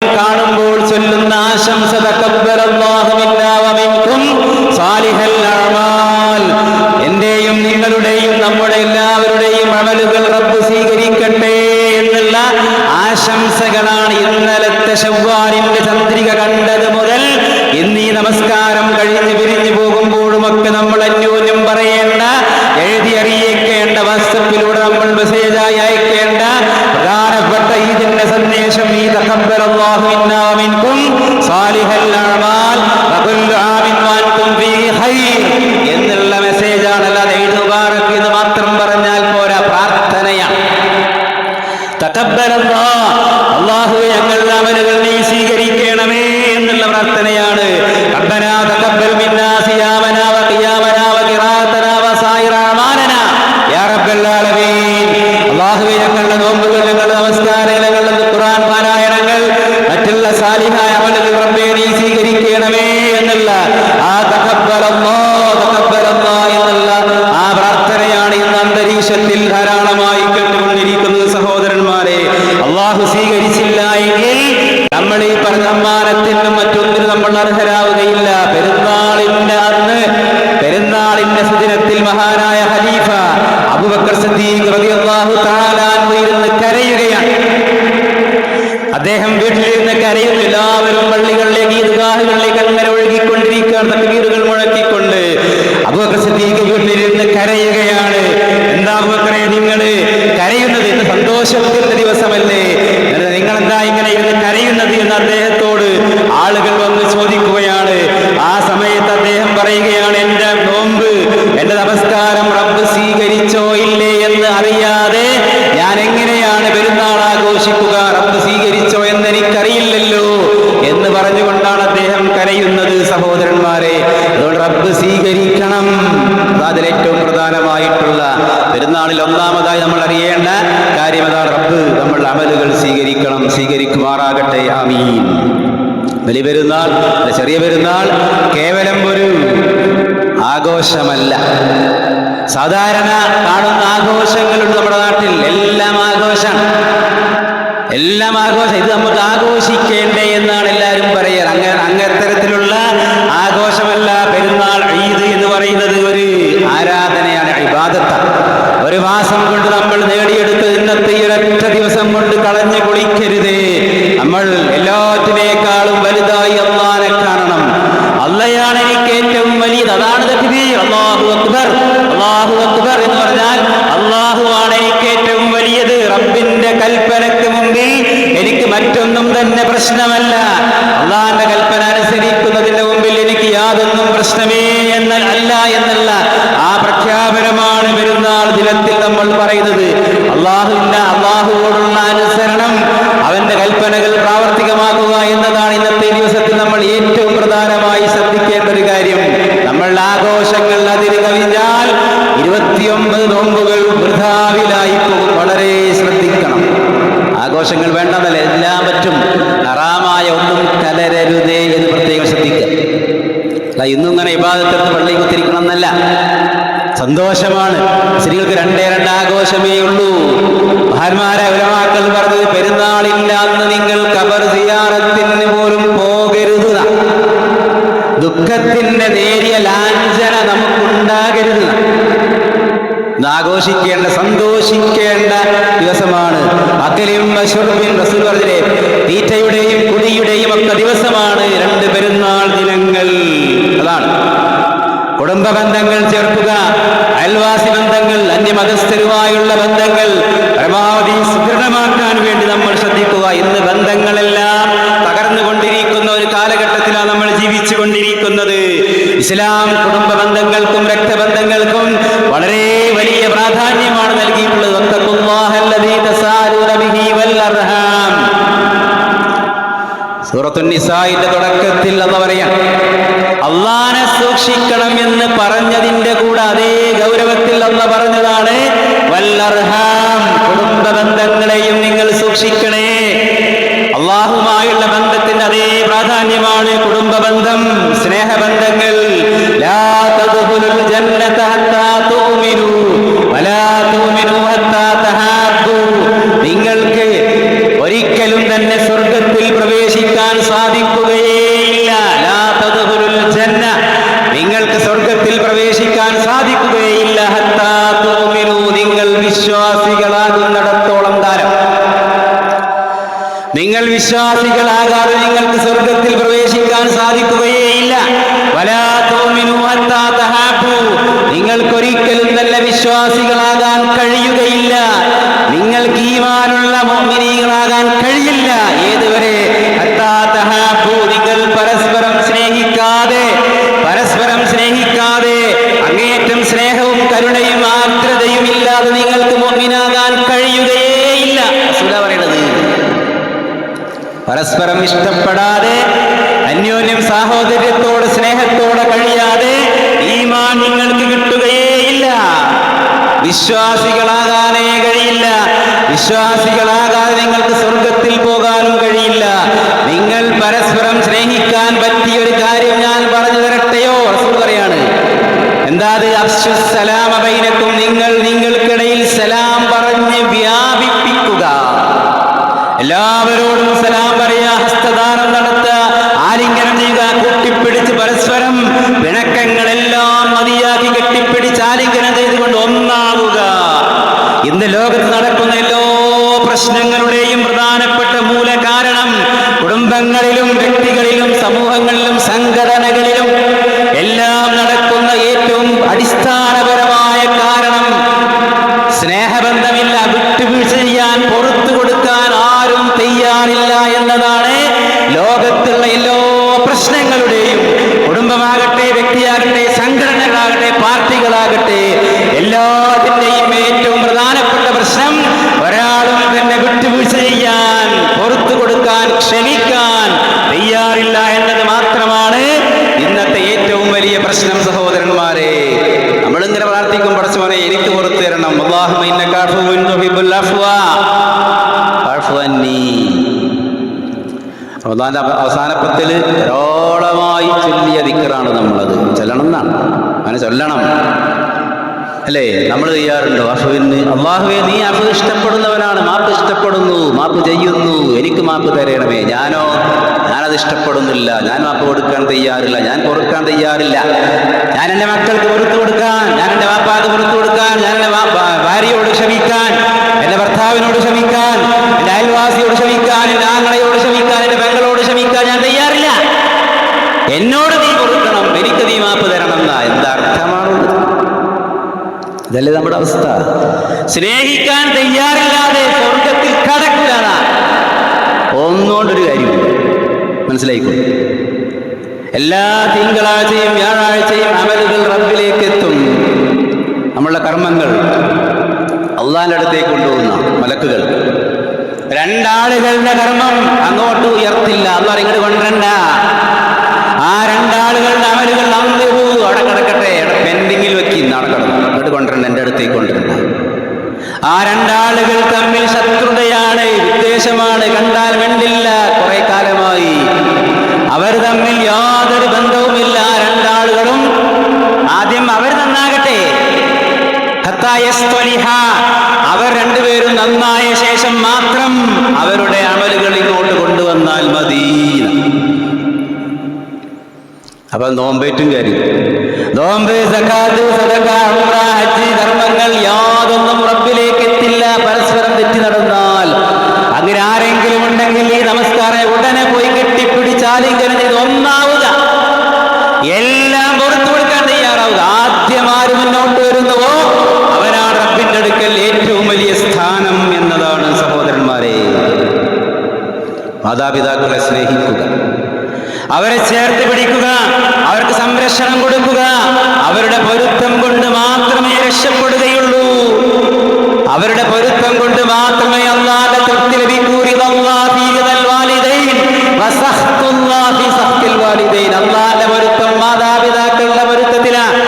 കാണുമ്പോൾ ചൊല്ലുന്ന ആശംസ എന്റെയും നിങ്ങളുടെയും നമ്മുടെ എല്ലാവരുടെയും അമലുകൾ റബ്ബ് സ്വീകരിക്കട്ടെ എന്നുള്ള ആശംസകളാണ് അല്ലാഹുവേ ഞങ്ങളുടെ അമലുകൾ നീ സ്വീകരിക്കണമേ എന്നുള്ള പ്രാർത്ഥനയാണ്. റബ്ബനാ തകബ്ബൽ മിന്നാ സിയാമനാ വഖിയാമനാ വഖിറാഅതനാ വസായിറ അമാലനാ യാ റബ്ബൽ ആലമീൻ അല്ലാഹുവേ ഞങ്ങളുടെ നോമ്പുകൾ ഞങ്ങളുടെ നമസ്കാരങ്ങൾ ഞങ്ങളുടെ ഖുർആൻ പാരായണങ്ങൾ മറ്റുള്ള സാലിഹായ അമലുകൾ റബ്ബേ നീ സ്വീകരിക്കണമേ എന്നുള്ള ആ തകബ്ബലല്ലാ തകബ്ബലല്ലാ എന്നുള്ള ആ പ്രാർത്ഥനയാണ് ഇന്ന് അന്തരീക്ഷത്തിൽ ധാരാളമായി കേട്ടുകൊണ്ടിരിക്കുന്നത് സഹോദരന്മാരെ അള്ളാഹു സ്വീകരിച്ചില്ല എങ്കിൽ നമ്മൾ ഈ പറഞ്ഞ സമ്മാനത്തിനും മറ്റൊന്നിനും നമ്മൾ അർഹരാവുകയില്ല പെരുന്നാളിന്റെ അന്ന് പെരുന്നാളിന്റെ സുദിനത്തിൽ മഹാനായ ഖലീഫ അബൂബക്കർ സിദ്ദീഖ് റളിയല്ലാഹു തആല അൻഹു ഇരുന്ന് കരയുകയാണ് അദ്ദേഹം വീട്ടിലിരുന്ന് കരയുന്നു എല്ലാവരും പള്ളികളിലേക്ക് ഈദ്ഗാഹുകളിലേക്ക് അങ്ങനെ ഒഴുകിക്കൊണ്ടിരിക്കുകയാണ് തക്ബീറുകൾ മുഴക്കിക്കൊണ്ട് അബൂബക്കർ സിദ്ദീഖ് വീട്ടിലിരുന്ന് കരയുകയാണ് എന്താ അബൂബക്കറെ നിങ്ങൾ കരയുന്നത് ഇന്ന് സന്തോഷത്തിന്റെ ദിവസമല്ലേ നിങ്ങൾ എന്താ ഇങ്ങനെ ഇരുന്ന് കരയുന്നത് എന്ന് അദ്ദേഹത്തോട് ആളുകൾ വന്ന് ചോദിക്കുകയാണ് ആ സമയത്ത് അദ്ദേഹം പറയുകയാണ് എന്റെ നോമ്പ് എന്റെ നമസ്കാരം റബ്ബ് സ്വീകരിച്ചോ ഇല്ലേ എന്ന് അറിയാതെ ഞാൻ എങ്ങനെയാണ് പെരുന്നാൾ ആഘോഷിക്കുക റബ്ബ് സ്വീകരിച്ചോ എന്ന് എനിക്കറിയില്ലല്ലോ എന്ന് പറഞ്ഞുകൊണ്ടാണ് അദ്ദേഹം കരയുന്നത് സഹോദരന്മാരെ അതുകൊണ്ട് റബ്ബ് സ്വീകരിക്കണം അതിൽ ഏറ്റവും പ്രധാനമായിട്ടുള്ള പെരുന്നാളിൽ ഒന്നാമതായി നമ്മൾ അറിയേണ്ട കാര്യം അതാണ് റബ്ബ്. നമ്മൾ അമലുകൾ സ്വീകരിക്കണം സ്വീകരിക്കുമാറാകട്ടെ. ആമീൻ. വലിയ പെരുന്നാൾ ചെറിയ പെരുന്നാൾ കേവലം ഒരു ആഘോഷമല്ല. സാധാരണ കാണുന്ന ആഘോഷങ്ങളുണ്ട് നമ്മുടെ നാട്ടിൽ. എല്ലാം ആഘോഷമാണ് എല്ലാം ആഘോഷം. ഇത് നമുക്ക് ആഘോഷിക്കേണ്ടേ എന്നാണ് ഒരു മാസം കൊണ്ട് നമ്മൾ നേടിയെടുത്ത് ഇന്നത്തെ ഈ ദിവസം കൊണ്ട് കളഞ്ഞു കുളിക്കരുതേ നമ്മൾ എല്ലാറ്റിനേക്കാളും വലുതായി അള്ളാനെ കാണണം. അള്ളയാണ് എനിക്ക് ഏറ്റവും വലിയത്. അതാണ് തക്ബീർ അല്ലാഹു അക്ബർ. അല്ലാഹു അക്ബർ എന്ന് പറഞ്ഞാൽ അള്ളാഹു ആണ് എനിക്ക് ഏറ്റവും വലിയത്. റബ്ബിന്റെ കൽപ്പനക്ക് മുമ്പിൽ എനിക്ക് മറ്റൊന്നും തന്നെ പ്രശ്നമല്ല അള്ളാഹിന്റെ കൽപ്പന അനുസരിക്കുന്നതിന്റെ മുമ്പിൽ എനിക്ക് യാതൊന്നും പ്രശ്നമേ എന്ന അല്ല എന്നുള്ള ആ പ്രഖ്യാപനമാണ് പെരുന്നാൾ ദിനത്തിൽ നമ്മൾ പറയുന്നത് അള്ളാഹുവിന്റെ അള്ളാഹുവോടുള്ള അനുസരണം അവന്റെ കൽപ്പനകൾ പ്രാവർത്തികമാക്കുക എന്നതാണ് ഇന്നത്തെ ദിവസത്തിൽ നമ്മൾ ഏറ്റവും പ്രധാനമായി ശ്രദ്ധിക്കേണ്ട ഒരു കാര്യം. നമ്മൾ ആഘോഷങ്ങൾ അതിൽ കവിഞ്ഞാൽ ഇരുപത്തിയൊമ്പത് നോമ്പുകൾ വൃഥാവിലായി പോകും. വളരെ ശ്രദ്ധിക്കണം. ആഘോഷങ്ങൾ വേണ്ടതല്ല എല്ലാം പറ്റും ഹറാമായ ഒന്നും കലരരുതേ എന്ന് പ്രത്യേകം ശ്രദ്ധിക്കുക. ഇന്നും ഇങ്ങനെ ഇബാദത്തെടുത്ത് പള്ളിയിൽ കുത്തിരിക്കണം എന്നല്ല സന്തോഷമാണ്. സ്ത്രീകൾക്ക് രണ്ടേ രണ്ട് ആഘോഷമേ ഉള്ളൂ. മഹാന്മാരെ ഉലമാക്കൾ പറഞ്ഞത് പെരുന്നാളില്ല അന്ന് നിങ്ങൾ കബർ സിയാറത്തിന് പോലും പോകരുത്. ദുഃഖത്തിന്റെ നേരിയ ലാഞ്ചന നമുക്കുണ്ടാകരുത്. ആഘോഷിക്കേണ്ട സന്തോഷിക്കേണ്ട ദിവസമാണ്. അക്കലിയും തീറ്റയുടെയും കുടുംബ ബന്ധങ്ങൾ ചേർക്കുക. അയൽവാസി ബന്ധങ്ങൾ അന്യമതസ്ഥരുമായുള്ള ബന്ധങ്ങൾ പരമാവധി സുദൃഢമാക്കാൻ വേണ്ടി നമ്മൾ ശ്രദ്ധിക്കുക. ഇന്ന് ബന്ധങ്ങളെല്ലാം തകർന്നുകൊണ്ടിരിക്കുന്ന ഒരു കാലഘട്ടത്തിലാണ് നമ്മൾ ജീവിച്ചു കൊണ്ടിരിക്കുന്നത് ഇസ്ലാം കുടുംബ സൂറത്തുൻ നിസായിന്റെ തുടക്കത്തിൽ എന്ന് പറയാം. അള്ളാനെ സൂക്ഷിക്കണം എന്ന് പറഞ്ഞതിന്റെ കൂടെ അതേ ഗൗരവത്തിൽ അന്ന് പറഞ്ഞതാണ് വല്ലർഹാം കുടുംബ ബന്ധങ്ങളെയും നിങ്ങൾ സൂക്ഷിക്കണേ. അള്ളാഹുമായുള്ള ബന്ധത്തിന്റെ അതേ പ്രാധാന്യമാണ് കുടുംബ ബന്ധം സ്നേഹബന്ധങ്ങൾ ജന്നത സ്നേഹവും കരുണയും ആർദ്രതയും ഇല്ലാതെ നിങ്ങൾക്ക് മോമിനാകാൻ കഴിയുകയേയില്ല. പറയുന്നത് പരസ്പരം ഇഷ്ടപ്പെടാതെ അന്യോന്യം സാഹോദര്യത്തോട് സ്നേഹത്തോടെ കഴിയാതെ ഈ മാൻ നിങ്ങൾക്ക് കിട്ടുകയേയില്ല. വിശ്വാസികളാകാനേ കഴിയില്ല. വിശ്വാസികളാകാതെ നിങ്ങൾക്ക് സ്വർഗത്തിൽ പോകാനും കഴിയില്ല നിങ്ങൾ പരസ്പരം സ്നേഹിക്കാൻ പറ്റിയ ഒരു കാര്യം ഞാൻ പറഞ്ഞു തരട്ടെയോ റസൂൽ പറയാണ് എന്താ റമദാന്റെ അവ- അവസാനപ്പത്തിൽ ധാരാളമായി ചൊല്ലിയ ദിക്കറാണ് നമ്മളത്. ചൊല്ലണം എന്നാണ് അങ്ങനെ ചൊല്ലണം. അല്ലേ? നമ്മൾ ചെയ്യാറുണ്ടോ? അഫുവിന് അള്ളാഹുവെ നീ അഫു ഇഷ്ടപ്പെടുന്നവനാണ്. മാപ്പ് ഇഷ്ടപ്പെടുന്നു. മാപ്പ് ചെയ്യുന്നു. എനിക്ക് മാപ്പ് തരണമേ. ഞാനോ? ഞാനത് ഇഷ്ടപ്പെടുന്നില്ല. ഞാൻ മാപ്പ് കൊടുക്കാൻ തയ്യാറില്ല. ഞാൻ പൊറുക്കാൻ തയ്യാറില്ല. ഞാൻ എന്റെ മക്കൾക്ക് പുറത്തു കൊടുക്കാൻ ഞാൻ എന്റെ വാപ്പാക്ക് പുറത്തു കൊടുക്കാൻ ഞാൻ എന്റെ ഭാര്യയോട് ക്ഷമിക്കാൻ എന്റെ ഭർത്താവിനോട് ക്ഷമിക്കാൻ എന്റെ അയൽവാസിയോട് ക്ഷമിക്കാൻ എന്റെ ആങ്ങളയോട് ക്ഷമിക്കാൻ എന്റെ പെങ്ങളോട് ക്ഷമിക്കാൻ ഞാൻ തയ്യാറില്ല എന്നോട് നീ കൊടുക്കണം എനിക്ക് നീ മാപ്പ് തരണം എന്നാ എന്താ അർത്ഥമാണുള്ളത് ഇതല്ലേ നമ്മുടെ അവസ്ഥ? സ്നേഹിക്കാൻ തയ്യാറില്ലാതെ സ്വർഗത്തിൽ കടക്കില്ലാതാ ഒന്നുകൊണ്ടൊരു കാര്യം മനസ്സിലായിക്കോ? എല്ലാ തിങ്കളാഴ്ചയും വ്യാഴാഴ്ചയും അമലുകൾ റബ്ബിലേക്ക് എത്തും നമ്മളുടെ കർമ്മങ്ങൾ അള്ളാന്റെ അടുത്തേക്ക് കൊണ്ടുപോകുന്ന മലക്കുകൾ. രണ്ടാളുകളുടെ കർമ്മം അങ്ങോട്ട് ഉയർത്തില്ല. അല്ല ഇങ്ങോട്ട് കൊണ്ടുവരണ്ട ആ രണ്ടാളുകളുടെ അമലുകൾ അന്ന് അവിടെ കിടക്കട്ടെ പെൻഡിങ്ങിൽ വെക്കി കൊണ്ടുവരണ്ട എന്റെ അടുത്തേക്ക് കൊണ്ടുവരുന്നത് ആ രണ്ടാളുകൾ തമ്മിൽ ശത്രുതയാണ് ഉദ്ദേശമാണ് കണ്ടാൽ വേണ്ടില്ല കുറെ കാലമായി. അവർ തമ്മിൽ യാതൊരു ബന്ധവുമില്ല ആ രണ്ടാളുകളും. ആദ്യം അവർ നന്നാകട്ടെ. അവർ രണ്ടുപേരും നന്നായ ശേഷം മാത്രം അവരുടെ അമലുകൾ ഇങ്ങോട്ട് കൊണ്ടുവന്നാൽ മതി. അപ്പൊ നോമ്പേറ്റും കാര്യം. നോമ്പ് സക്കാത്ത് ഹജ്ജ് ധർമ്മങ്ങൾ യാതൊന്നും റബ്ബിലേക്ക് എത്തില്ല പരസ്പരം തെറ്റി നടന്നാൽ അങ്ങനെ ആരെങ്കിലും ഉണ്ടെങ്കിൽ ഈ നമസ്കാരം ഉടനെ പോയി കെട്ടിപ്പിടിച്ച് ആലിംഗനം ചെയ്ത് ഒന്നാവുക. എല്ലാം പുറത്തു കൊടുക്കാൻ തയ്യാറാവുക. ആദ്യം ആര് മുന്നോട്ട് വരുന്നുവോ? അവനാണ് റബ്ബിന്റെ അടുക്കൽ ഏറ്റവും വലിയ സ്ഥാനം എന്നതാണ് സഹോദരന്മാരെ. മാതാപിതാക്കളെ സ്നേഹിക്കുക. അവരെ ചേർത്ത് പിടിക്കുക അവർക്ക് സംരക്ഷണം കൊടുക്കുക. അവരുടെ പൊരുത്തം കൊണ്ട് മാത്രമേ രക്ഷപ്പെടുകയുള്ളൂ. അവരുടെ പൊരുത്തം കൊണ്ട് മാത്രമേ അള്ളാന്റെ തൃപ്തി ലഭിക്കൂ അള്ളാന്റെ പൊരുത്തം മാതാപിതാക്കളുടെ പൊരുത്തത്തിലാണ്.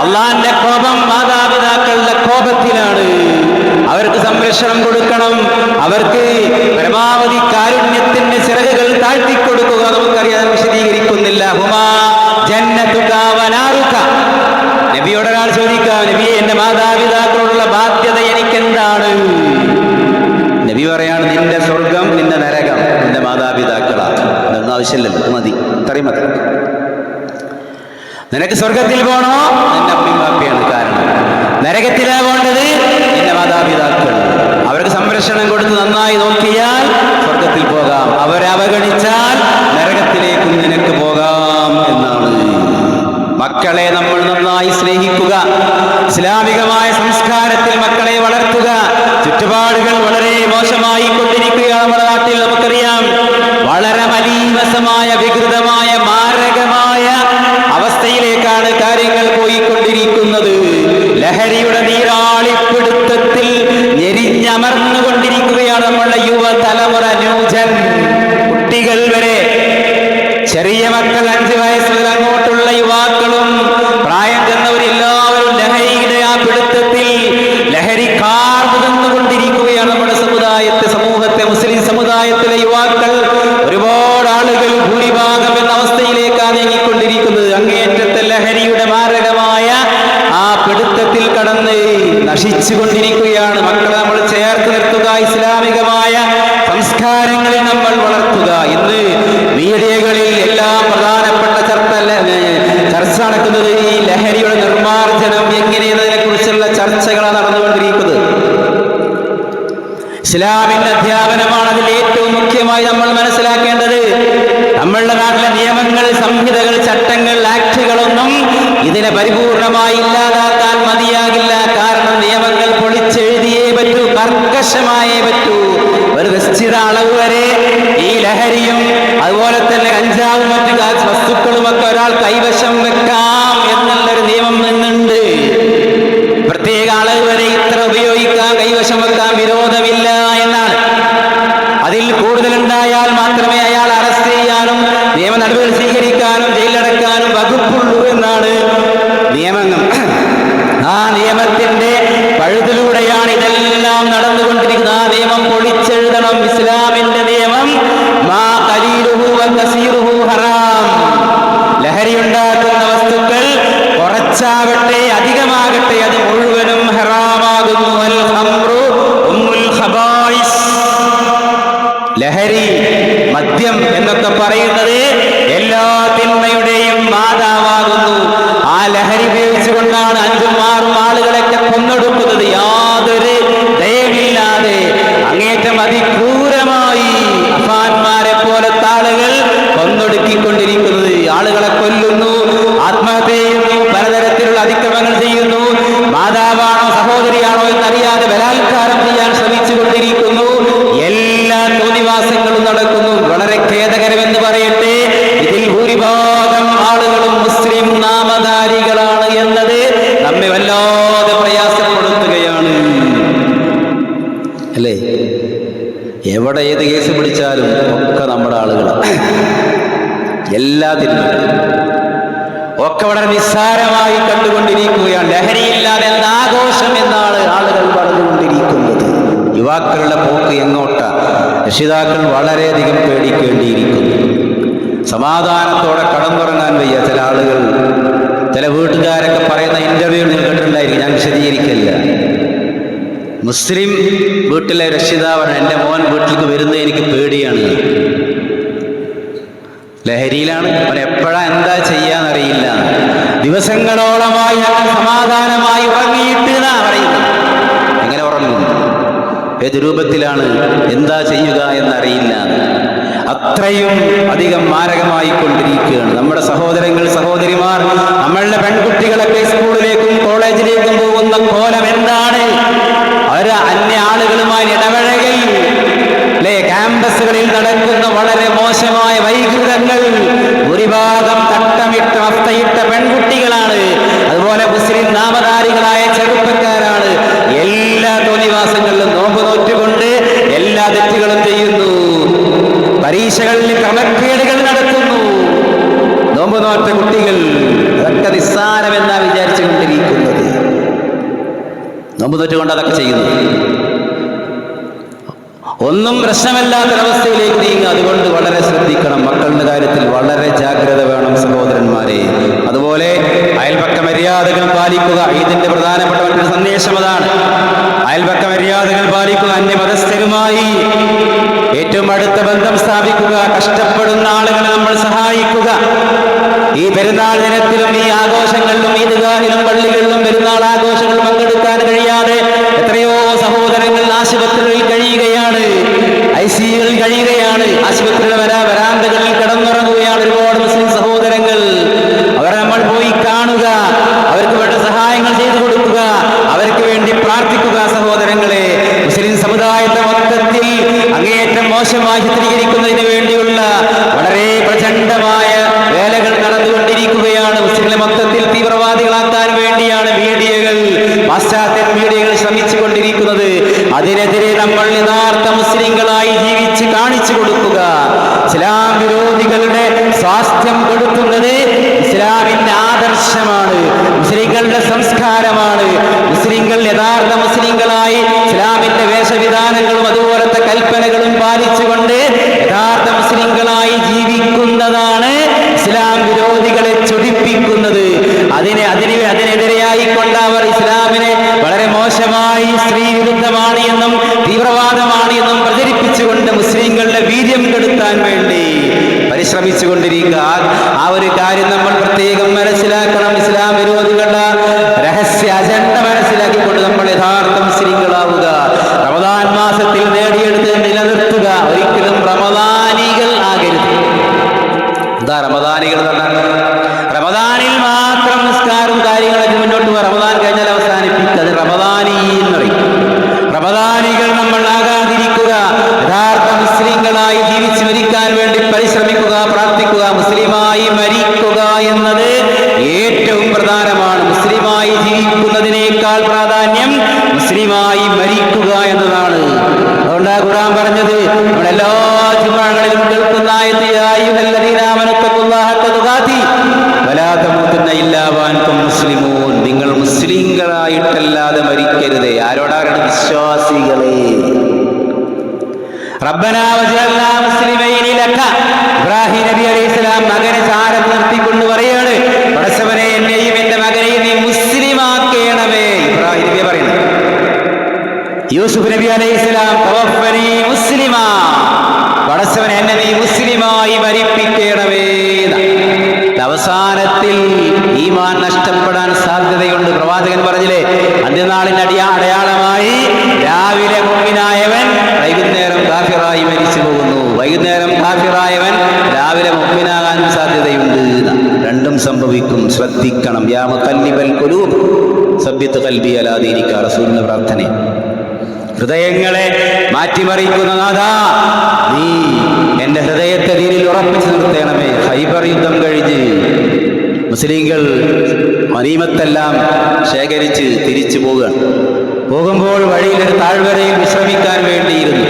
അള്ളാന്റെ കോപം മാതാപിതാക്കളുടെ കോപത്തിലാണ്. അവർക്ക് സംരക്ഷണം കൊടുക്കണം. അവർക്ക് പരമാവധി കാരുണ്യത്തിന്റെ ചിറകുകൾ താഴ്ത്തിക്കൊടുക്കുക നബിയോട് ഒരാൾ ചോദിക്കാം നബിയെ എന്റെ മാതാപിതാക്കളോടുള്ള ബാധ്യത എനിക്കെന്താണ്? നബി പറയാണ് നിന്റെ സ്വർഗം നിന്റെ നരകം നിന്റെ മാതാപിതാക്കളാണ് അതൊന്നും ആവശ്യമില്ലല്ലോ. മതി. ഇത്രയും മതി. നിനക്ക് സ്വർഗത്തിൽ പോണോ? നിന്റെ അമ്മയും ബാപ്പയാണ് കാരണം. നരകത്തിലാ പോണ്ടത് നിന്റെ മാതാപിതാക്കൾ അവർക്ക് സംരക്ഷണം കൊടുത്ത് നന്നായി നോക്കിയാൽ സ്വർഗത്തിൽ പോകാം. അവരെ നന്നായി സ്നേഹിക്കുക. ഇസ്ലാമികമായ സംസ്കാരത്തിൽ മക്കളെ വളർത്തുക. ചുറ്റുപാടുകൾ വളരെ മോശമായി കൊണ്ടിരിക്കുകയാണ് നമ്മുടെ നാട്ടിൽ നമുക്കറിയാം വളരെ മലീമസമായ വികൃതമായ മാരകമായ അവസ്ഥയിലേക്കാണ് കാര്യങ്ങൾ പോയിക്കൊണ്ടിരിക്കുന്നത് ലഹരിയുടെ നീരാളിപ്പിടുത്തത്തിൽ ഞെരിഞ്ഞമർന്നുകൊണ്ടിരിക്കുകയാണ് നമ്മളുടെ യുവതലമുറ ന്യൂജൻ കുട്ടികൾ വരെ ചെറിയ മക്കൾ അഞ്ച് വയസ്സ് മുതൽ അങ്ങോട്ടുള്ള യുവാക്കളും പ്രായം ചെന്നവരെല്ലാവരും ലഹരിയുടെ ആ പിടുത്തത്തിൽ ലഹരി കാർന്നുകൊണ്ടിരിക്കുകയാണ് നമ്മുടെ സമുദായത്തെ സമൂഹത്തെ മുസ്ലിം സമുദായത്തിലെ യുവാക്കൾ ഒരുപാട് ആളുകൾ ഭൂരിഭാഗം എന്ന അവസ്ഥയിലേക്കാണ് നീങ്ങിക്കൊണ്ടിരിക്കുന്നത് അങ്ങേയറ്റത്തെ ലഹരിയുടെ മാരകമായ ആ പിടുത്തത്തിൽ കടന്ന് നശിച്ചു കൊണ്ടിരിക്കുകയാണ് മക്കളെ നമ്മൾ ചേർത്ത് നിർത്തുക ഇസ്ലാമികമായ സംസ്കാരങ്ങളിൽ നമ്മൾ വളർത്തുക. ഇന്ന് മീഡിയകളിൽ എല്ലാം പ്രധാനപ്പെട്ട ചർച്ച ചർച്ച നടക്കുന്നത് ഈ ലഹരിയുടെ നിർമ്മാർജനം എങ്ങനെയെന്നതിനെ കുറിച്ചുള്ള ചർച്ചകളാണ് നടന്നുകൊണ്ടിരിക്കുന്നത്. ഇസ്ലാമിന്റെ അധ്യാപനമാണ് അതിൽ ഏറ്റവും മുഖ്യമായി നമ്മൾ മനസ്സിലാക്കേണ്ടത്. നമ്മളുടെ നാട്ടിലെ നിയമങ്ങൾ സംഹിതകൾ ചട്ടങ്ങൾ ആക്ടുകളൊന്നും ഇതിനെ പരിപൂർണമായി ഇല്ലാതാക്കാൻ മതിയാകില്ല അളവ് വരെ ഈ ലഹരിയും അതുപോലെ തന്നെ കഞ്ചാവും മറ്റു വസ്തുക്കളും വസ്തുക്കളുമൊക്കെ ഒരാൾ കൈവശം വെക്കാം എന്നുള്ളൊരു നിയമം ഇന്നുണ്ട് പ്രത്യേക അളവ് വരെ ഇത്ര ഉപയോഗിക്കാം കൈവശം വെക്കാം വിരോധമില്ല ഒക്കെ വളരെ നിസ്സാരമായി കണ്ടുകൊണ്ടിരിക്കുകയാണ്. ലഹരിയില്ലാതെ ആഘോഷം എന്നാണ് ആളുകൾ പറഞ്ഞുകൊണ്ടിരിക്കുന്നത്. യുവാക്കളുടെ പോക്ക് എങ്ങോട്ടാ? രക്ഷിതാക്കൾ വളരെയധികം പേടിക്കേണ്ടിയിരിക്കുന്നു. സമാധാനത്തോടെ കടന്നുറങ്ങാൻ വയ്യ ചില ആളുകൾ. ചില വീട്ടുകാരൊക്കെ പറയുന്ന ഇന്റർവ്യൂ നിങ്ങൾ കേട്ടിട്ടുണ്ടായിരിക്കും ഞാൻ വിശദീകരിക്കില്ല. മുസ്ലിം വീട്ടിലെ രക്ഷിതാവാണ് എന്റെ മോൻ വീട്ടിലേക്ക് വരുന്നത് എനിക്ക് പേടിയാണ്. ലഹരിയിലാണ്. അവൻ എപ്പോഴാ എന്താ ചെയ്യാന്നറിയില്ല. ദിവസങ്ങളോളമായി സമാധാനമായി ഉറങ്ങിയിട്ട് എങ്ങനെ ഉറങ്ങും? ഏത് രൂപത്തിലാണ്? എന്താ ചെയ്യുക എന്നറിയില്ല. അത്രയും അധികം മാരകമായി കൊണ്ടിരിക്കുകയാണ് നമ്മുടെ സഹോദരങ്ങൾ സഹോദരിമാർ നമ്മളുടെ പെൺകുട്ടികളൊക്കെ സ്കൂളിലേക്കും കോളേജിലേക്കും പോകുന്ന കോലം എന്താണ്? അവർ അന്യ ആളുകളുമായി ഇടപഴകൽ അല്ലേ ക്യാമ്പസുകളിൽ നടക്കുന്ന വളരെ മോശമായ വൈകൃതങ്ങൾ ഭൂരിഭാഗം തട്ടമിട്ട് അത്തയിട്ട പെൺകുട്ടികളാണ്. അതുപോലെ മുസ്ലിം നാമധാരികളായ ചെറുപ്പക്കാരാണ്. എല്ലാ തോന്നിവാസങ്ങളിലും നോമ്പ് നോറ്റുകൊണ്ട് എല്ലാ തെറ്റുകളും ചെയ്യുന്നു. പരീക്ഷകളിൽ ക്രമക്കേടുകൾ നടത്തുന്നു നോമ്പ് നോറ്റ കുട്ടികൾ അതൊക്കെ നിസ്സാരമെന്നാണ് വിചാരിച്ചുകൊണ്ടിരിക്കുന്നത്. നോമ്പ് നോറ്റുകൊണ്ട് അതൊക്കെ ചെയ്യുന്നു. ഒന്നും പ്രശ്നമല്ലാത്തൊരവസ്ഥയിലേക്ക് നീങ്ങുക. അതുകൊണ്ട് വളരെ ശ്രദ്ധിക്കണം. മക്കളുടെ കാര്യത്തിൽ വളരെ ജാഗ്രത വേണം സഹോദരന്മാരെ. അതുപോലെ അയൽപക്ക മര്യാദകൾ പാലിക്കുക. ഇതിന്റെ പ്രധാനപ്പെട്ട മറ്റൊരു സന്ദേശം അതാണ്. അയൽപക്ക മര്യാദകൾ പാലിക്കുക. അന്യമതസ്ഥരുമായി ഏറ്റവും അടുത്ത ബന്ധം സ്ഥാപിക്കുക. കഷ്ടപ്പെടുന്ന ആളുകളെ നമ്മൾ സഹായിക്കുക. ഈ പെരുന്നാൾ ദിനത്തിലും ഈ ആഘോഷങ്ങളിലും ഈദ്ഗാഹിലും പള്ളികളിലും പെരുന്നാൾ ആഘോഷങ്ങൾ പങ്കെടുക്കാൻ കഴിയാതെ എത്രയോ സഹോദരങ്ങൾ ആശുപത്രികളിൽ കഴിയുകയാണ് ഐ സിയുകളിൽ കഴിയുകയാണ് ആശുപത്രിയുടെ വരാ വരാന്തകളിൽ കിടന്നുറങ്ങുകയാണ് ഒരുപാട് മുസ്ലിം സഹോദരങ്ങൾ അവരെ നമ്മൾ പോയി കാണുക അവർക്ക് വേണ്ട സഹായങ്ങൾ ചെയ്തു കൊടുക്കുക അവർക്ക് വേണ്ടി പ്രാർത്ഥിക്കുക സഹോദരങ്ങളെ മുസ്ലിം സമുദായത്തെ മൊത്തത്തിൽ അങ്ങേയറ്റം മോശമായി ചിത്രീകരിക്കുന്നതിന് വേണ്ടിയുള്ള വളരെ പ്രചണ്ഡമായ വേലകൾ നടന്നുകൊണ്ടിരിക്കുകയാണ്. മുസ്ലിങ്ങളെ മൊത്തത്തിൽ തീവ്രവാദികളാക്കാൻ വേണ്ടിയാണ് മീഡിയകൾ പാശ്ചാത്യ മീഡിയകൾ ശ്രമിച്ചു കൊണ്ടിരിക്കുന്നത് അതിനെതിരെ നമ്മൾ യഥാർത്ഥ മുസ്ലിങ്ങളായി ജീവിച്ച് കാണിച്ചു കൊടുക്കുക. ഇസ്ലാം വിരോധികളുടെ സ്വാസ്ഥ്യം കൊടുക്കുന്നത് ഇസ്ലാമിന്റെ ആദർശമാണ് മുസ്ലിങ്ങളുടെ സംസ്കാരമാണ് മുസ്ലിങ്ങൾ യഥാർത്ഥ മുസ്ലിങ്ങളായി ഇസ്ലാമിന്റെ വേഷവിധാനങ്ങളും അതുപോലത്തെ കൽപ്പനകളും പാലിച്ചുകൊണ്ട് യഥാർത്ഥ മുസ്ലിങ്ങളായി ജീവിക്കുന്നതാണ് ഇസ്ലാം വിരോധികളെ ചൊടിപ്പിക്കുന്നത് അതിനെ അതിന് അതിനെതിരെയായി കൊണ്ട് അവർ ഇസ്ലാമിനെ വളരെ മോശമായി സ്ത്രീ വിരുദ്ധമാണ് എന്നും തീവ്രവാദമാണ് എന്നും പ്രചരിപ്പിച്ചുകൊണ്ട് മുസ്ലിങ്ങളുടെ വീര്യം കെടുത്താൻ വേണ്ടി പരിശ്രമിച്ചുകൊണ്ടിരിക്കുക. ആ- ഒരു കാര്യം നമ്മൾ പ്രത്യേകം എന്നത് ഏറ്റവും പ്രധാനമാണ്. മുസ്ലിമായി ജീവിക്കുന്നതിനേക്കാൾ പ്രാധാന്യം മുസ്ലിമായി മരിക്കുക എന്നതാണ്. അതുകൊണ്ടാ ഖുറാൻ പറഞ്ഞത് നമ്മളെല്ലാ എല്ലാ ജുമാകളിലും കേൾക്കുന്ന മുസ്ലിമൂൻ. നിങ്ങൾ മുസ്ലിങ്ങളായിട്ടല്ലാതെ മരിക്കരുത്. ആരോടാരാണ് വിശ്വാസികളെ. റബ്ബനാ വജഅൽനാ മുസ്ലിമൈനി ലക ഇബ്രാഹിം നബി അലൈഹിസ്സലാം മകനെ ചാരം നിർത്തിക്കൊണ്ട് പറയാണ് പടച്ചവനെ എന്നെയും എന്റെ മകനെയും നീ മുസ്ലിമാക്കേണമേ. ഇബ്രാഹിം നബി പറയുന്നത് യൂസുഫ് നബി അലൈഹി സ്വലാം മുസ്ലിമാ. പടച്ചവൻ എന്നെ നീ മുസ്ലിമായി മരിപ്പിക്കണമേ. അവസാനത്തിൽ ഈമാൻ നഷ്ടപ്പെടാൻ സാധ്യതയുണ്ട്. പ്രവാചകൻ പറഞ്ഞില്ലേ അന്ത്യനാളിന്റെ അടിയ അടയാളമായി രാവിലെ മുമ്പിനായവൻ കാഫിറായി മരിച്ചു പോകുന്നു വൈകുന്നേരം കാഫിറായവൻ രാവിലെ മുപ്പിനാകാൻ സാധ്യതയുണ്ട്. രണ്ടും സംഭവിക്കും. ശ്രദ്ധിക്കണം. യാമ കല്ലിവൽ കുലൂബ് സഭ്യത്ത് കൽബി അലാദീനിക്ക റസൂലിന്റെ പ്രാർത്ഥന. ഹൃദയങ്ങളെ മാറ്റിമറിക്കുന്ന നാഥാ നീ എന്റെ ഹൃദയത്തെ ദീനിൽ ഉറപ്പിച്ചു നിർത്തണമേ. ഹൈബർ യുദ്ധം കഴിഞ്ഞ് മുസ്ലിങ്ങൾ മനീമത്തെല്ലാം ശേഖരിച്ച് തിരിച്ചു പോവുകയാണ്. പോകുമ്പോൾ വഴിയിലൊരു താഴ്വരയിൽ വിശ്രമിക്കാൻ വേണ്ടിയിരുന്നു.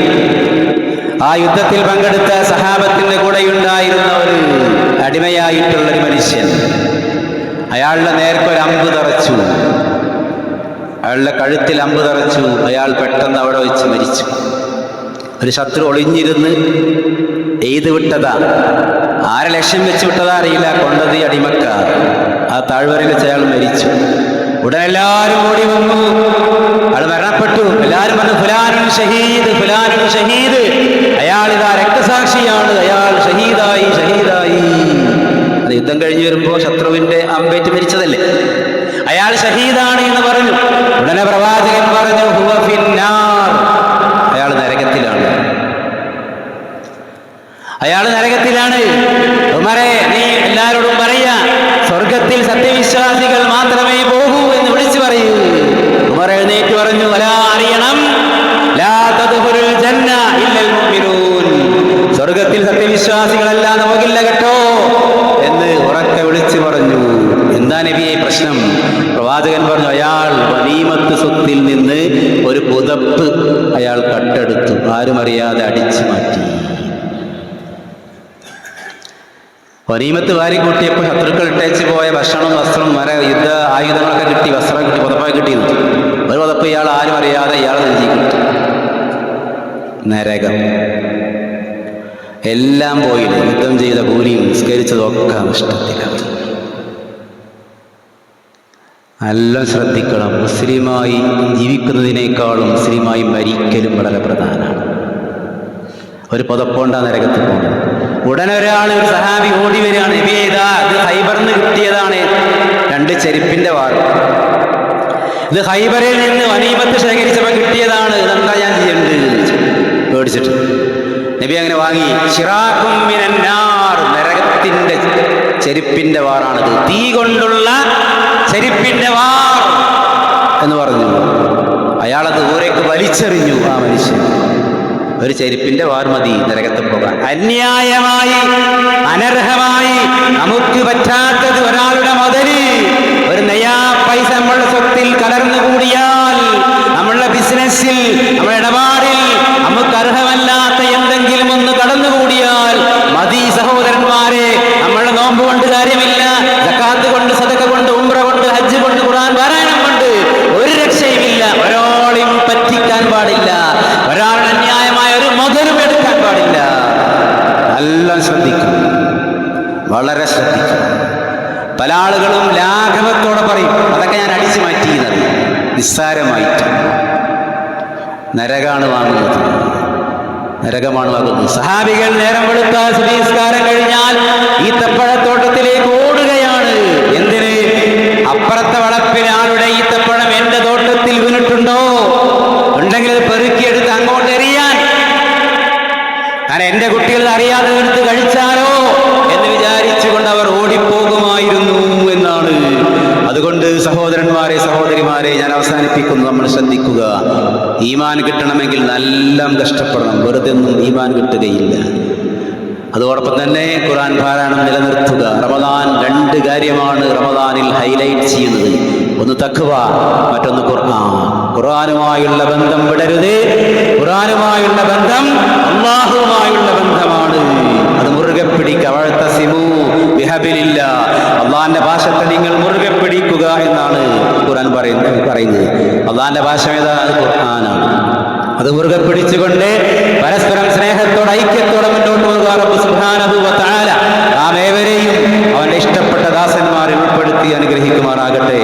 ആ യുദ്ധത്തിൽ പങ്കെടുത്ത സഹാബത്തിന്റെ കൂടെയുണ്ടായിരുന്ന ഒരു അടിമയായിട്ടുള്ള ഒരു മനുഷ്യൻ. അയാളുടെ നേർക്കൊരു അമ്പ് തറച്ചു. അയാളുടെ കഴുത്തിൽ അമ്പ് തറച്ചു. അയാൾ പെട്ടെന്ന് അവിടെ വെച്ച് മരിച്ചു. ഒരു ശത്രു ഒളിഞ്ഞിരുന്ന് എയ്ത് വിട്ടതാ. ആരെ ലക്ഷ്യം വെച്ച് വിട്ടതാ അറിയില്ല. കൊണ്ടത് അടിമക്ക ആ താഴ്വരയിൽ വെച്ച് അയാൾ മരിച്ചു. ഉടനെ എല്ലാവരും ഓടി വന്നു. അയാൾ മരണപ്പെട്ടു. എല്ലാവരും പറഞ്ഞു ഫുലാനുൻ ഷഹീദ് ഫുലാനുൻ ഷഹീദ്. അയാൾ ഇതാ രക്തസാക്ഷിയാണ്. അയാൾ ഷഹീദായി ഷഹീദായി. അത് യുദ്ധം കഴിഞ്ഞു വരുമ്പോൾ ശത്രുവിന്റെ അമ്പേറ്റ് മരിച്ചതല്ലേ? അയാൾ ഷഹീദാണ് എന്ന് പറഞ്ഞു. ഉടനെ പ്രവാചകൻ പറഞ്ഞു "ഹുവ ഫിന്നാർ." അയാൾ നരകത്തിലാണ് അയാൾ നരകത്തിലാണ് ഉമറെ നീ എല്ലാവരോടും പറയാ സ്വർഗത്തിൽ സത്യവിശ്വാസികൾ മാത്രമേ പോകൂ എന്ന് വിളിച്ചു പറയൂ ഉമർ എഴുന്നേറ്റ് പറഞ്ഞു അലാ അറിയണം ലാ തദ്ഖുലുൽ ജന്ന ഇല്ലൽ മുഅ്മിനൂൻ സ്വർഗത്തിൽ സത്യവിശ്വാസികളല്ലാതെ പോകില്ല കേട്ടോ എന്ന് ഉറക്കെ വിളിച്ചു പറഞ്ഞു എന്താ നബിയെ പ്രശ്നം പ്രവാചകൻ പറഞ്ഞു അയാൾ വനീമത്ത് സ്വത്തിൽ നിന്ന് ഒരു പുതപ്പ് അയാൾ കട്ടെടുത്തു ആരും അറിയാതെ അടിച്ചു മാറ്റി വനീമത്ത് വാരി കൂട്ടിയപ്പോൾ ശത്രുക്കൾ ഇട്ടേച്ച് പോയ ഭക്ഷണം വസ്ത്രം മര യുദ്ധ ആയുധങ്ങളൊക്കെ കിട്ടി വസ്ത്രം കിട്ടി പുതപ്പായി കിട്ടി ഒരു പുതപ്പ് ഇയാൾ ആരും അറിയാതെ ഇയാൾ കിട്ടി നരകം. എല്ലാം പോയി യുദ്ധം ചെയ്ത കൂലിയും നിസ്കരിച്ചതൊക്കെ നഷ്ടത്തിലാണ് നല്ല ശ്രദ്ധിക്കണം. മുസ്ലിമായി ജീവിക്കുന്നതിനേക്കാളും മുസ്ലിമായി മരിക്കലും വളരെ പ്രധാനമാണ്. ഒരു പുതപ്പോണ്ട നരകത്ത് പോകുന്നത്. ഉടനെ ഒരാൾ ഒരു സഹാബി ഓടി വരികയാണ് ഹൈബറിന്ന് കിട്ടിയതാണ്. രണ്ട് ചെരുപ്പിന്റെ വാർ. ഇത് ഹൈബറിൽ നിന്ന് വനീപത്ത് ശേഖരിച്ചപ്പോൾ കിട്ടിയതാണ്. ഇതെന്താ ഞാൻ ചെയ്യേണ്ടത്. പേടിച്ചിട്ട്. നബി അങ്ങനെ വാങ്ങി. മിനന്നാർ നരകത്തിന്റെ ചെരുപ്പിന്റെ വാറാണിത്. തീ കൊണ്ടുള്ള ചെരുപ്പിന്റെ വാർ എന്ന് പറഞ്ഞു. അയാളത് ഊരേക്ക് വലിച്ചെറിഞ്ഞു ആ മനുഷ്യൻ. ഒരു ചെരുപ്പിന്റെ വാർ മതി നരകത്ത് പോകാൻ. അന്യായമായി അനർഹമായി നമുക്ക് പറ്റാത്തത് ഒരാളുടെ മുതൽ. ഒരു നയാ പൈസ നമ്മളുടെ സ്വത്തിൽ കലർന്നു കൂടിയാൽ നമ്മളുടെ ബിസിനസ്സിൽ നമ്മുടെ ഇടപാടിൽ നമുക്ക് അർഹമല്ലാത്ത എന്തെങ്കിലും ഒന്ന് കടന്നുകൂടിയാൽ മതി സഹോദരന്മാരെ നമ്മളുടെ നോമ്പ് കൊണ്ട് കാര്യമില്ല സക്കാത്ത് കൊണ്ട് സദക്ക കൊണ്ട് ഉംറ കൊണ്ട് ഹജ്ജ് കൊണ്ട് ഖുർആൻ പാരായണം കൊണ്ട് ഒരു രക്ഷയുമില്ല ഒരാളെയും പറ്റിക്കാൻ പാടില്ല ഒരാളുടെ അന്യായമായ ഒരു മുതലും എടുക്കാൻ പാടില്ല എല്ലാം ശ്രദ്ധിക്കും വളരെ ശ്രദ്ധിക്കും പല ആളുകളും ലാഘവത്തോടെ പറയും അതൊക്കെ ഞാൻ അടിച്ചു മാറ്റിയെന്നത് നിസ്സാരമായിട്ട്. നരകാണ് വാങ്ങുന്നത്. നരകമാണ് വാങ്ങുന്നത്. സഹാബികൾ നേരം വെളുത്ത സുനീസ്കാരം കഴിഞ്ഞാൽ ഈ തപ്പഴത്തോട്ടത്തിലേക്ക് ഓടുകയാണ്. എന്തിന്? അപ്പുറത്തെ വളപ്പിൽ ആളുടെ തപ്പഴം എന്റെ തോട്ടത്തിൽ വീണിട്ടുണ്ടോ ഉണ്ടെങ്കിൽ അത് പെറുക്കിയെടുത്ത് അങ്ങോട്ട് എറിയാൻ കാരണം എന്റെ കുട്ടികൾ അറിയാതെ എടുത്ത് കഴിച്ചാലോ എന്ന് വിചാരിച്ചുകൊണ്ട് അവർ ഓടിപ്പോകുമായിരുന്നു എന്നാണ്. അതുകൊണ്ട് സഹോദരന്മാരെ സഹോദരിമാരെ ഞാൻ അവസാനിപ്പിക്കുന്നു. നമ്മൾ ശ്രദ്ധിക്കുക. ഈമാൻ കിട്ടണമെങ്കിൽ നല്ല കഷ്ടപ്പെടണം. വെറുതെ ഒന്നും ഈമാൻ കിട്ടുകയില്ല. അതോടൊപ്പം തന്നെ ഖുർആൻ പാരായണം നിലനിർത്തുക. റമദാൻ രണ്ട് കാര്യമാണ് റമദാനിൽ ഹൈലൈറ്റ് ചെയ്യുന്നത്. ഒന്ന് തക്കുവ മറ്റൊന്ന് ഖുർആൻ. ഖുർആനുമായുള്ള ബന്ധം വിടരുത്. ഖുർആനുമായുള്ള ബന്ധം അള്ളാഹുമായുള്ള ബന്ധമാണ്. അത് മുറുകെ പിടിക്കുക വഴത്തസിമു ബിഹബിലില്ല അള്ളാഹിന്റെ ഭാഷത്തെ നിങ്ങൾ മുറുകെ പിടിക്കുക എന്നാണ് ഖുർആൻ പറയുന്നത് പറയുന്നത്. അള്ളാഹിന്റെ ഭാഷ ഏതാ? അത് ഖുർആനാണ്. അത് മുറുകെ പിടിച്ചുകൊണ്ട് പരസ്പരം സ്നേഹത്തോടെ ഐക്യത്തോടെ മുന്നോട്ട് പോകുക നാം ഏവരെയും അവന്റെ ഇഷ്ടപ്പെട്ട ദാസന്മാരെ ഉൾപ്പെടുത്തി അനുഗ്രഹിക്കുമാറാകട്ടെ.